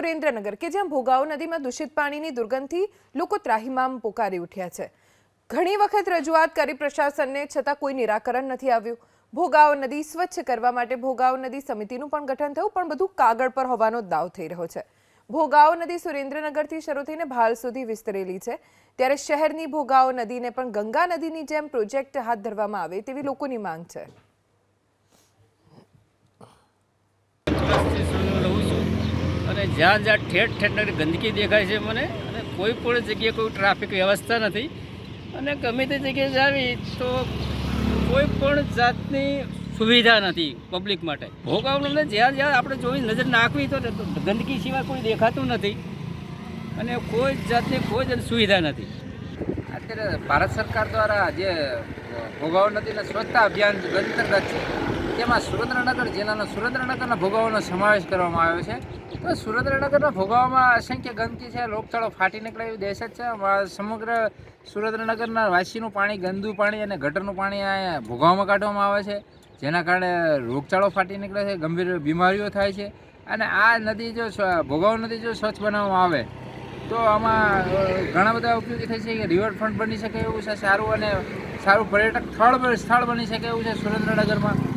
સુરેન્દ્રનગર, કે જ્યાં ભોગાવો નદીમાં દૂષિત પાણીની દુર્ગંધથી લોકો ત્રાહિમામ પોકારી ઉઠ્યા છે. ઘણી વખત રજૂઆત કરી પ્રશાસનને છતાં કોઈ નિરાકરણ નથી આવ્યું. ભોગાવો નદી સ્વચ્છ કરવા માટે ભોગાવો નદી સમિતિનું પણ ગઠન થયું, પણ બધું કાગળ પર હોવાનો દાવ થઈ રહ્યો છે. ભોગાવો નદી સુરેન્દ્રનગરથી શરૂ થઈને ભાલ સુધી વિસ્તરેલી છે. ત્યારે શહેરની ભોગાવો નદીને પણ ગંગા નદીની જેમ પ્રોજેક્ટ હાથ ધરવામાં આવે તેવી લોકોની માંગ છે. અને જ્યાં જ્યાં ઠેઠ ઠેઠ ગંદકી દેખાય છે મને, અને કોઈ પણ જગ્યાએ કોઈ ટ્રાફિક વ્યવસ્થા નથી. અને ગમે તે જગ્યાએ જાવી તો કોઈ પણ જાતની સુવિધા નથી પબ્લિક માટે. ભોગાવણને જ્યાં જ્યાં આપણે જોઈ નજર નાખવી તો ગંદકી સિવાય કોઈ દેખાતું નથી. અને કોઈ જાતની કોઈ જ સુવિધા નથી. અત્યારે ભારત સરકાર દ્વારા જે ભોગાવો નદીના સ્વચ્છતા અભિયાન અંતર્ગત છે તેમાં સુરેન્દ્રનગર જિલ્લાના સુરેન્દ્રનગરના ભોગાવાનો સમાવેશ કરવામાં આવ્યો છે. તો સુરેન્દ્રનગરના ભોગાવામાં અસંખ્ય ગંદકી છે, રોગચાળો ફાટી નીકળે એવી દહેશત છે. સમગ્ર સુરેન્દ્રનગરના વાસીનું પાણી, ગંદુ પાણી અને ગટરનું પાણી અહીંયા ભોગાવામાં કાઢવામાં આવે છે. જેના કારણે રોગચાળો ફાટી નીકળે છે, ગંભીર બીમારીઓ થાય છે. અને આ નદી જો ભોગાવો નદી જો સ્વચ્છ બનાવવામાં આવે, તો આમાં ઘણા બધા ઉપયોગી થઈ છે કે રિવરફ્રન્ટ બની શકે એવું છે, સારું અને સારું પર્યટક સ્થળ સ્થળ બની શકે એવું છે સુરેન્દ્રનગરમાં.